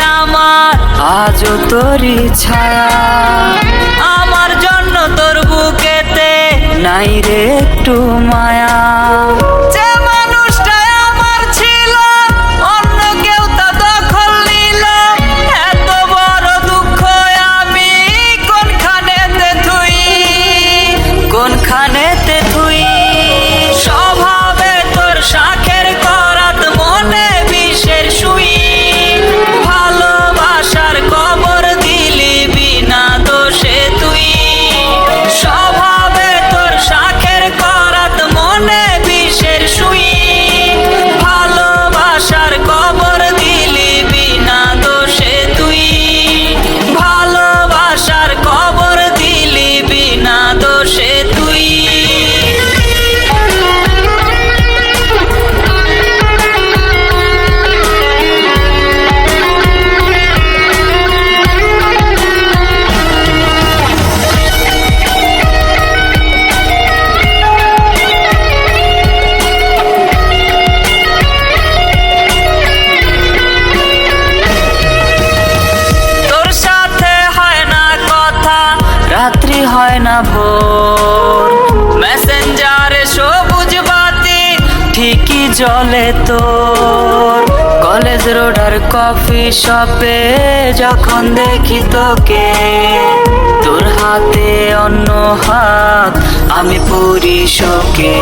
আমার আজও তোরই ছায়া। আমার জন্য তোর বুকেতে নাই রে একটু মায়া। দোষে হয় না ভোর। মেসেঞ্জারে সবুজ বাতি, ঠিকই জলে তোর। কলেজ রোড আর কফি শপে যখন দেখি তোকে, তোর হাতে অন্য হাত, আমি পুরি শোকে।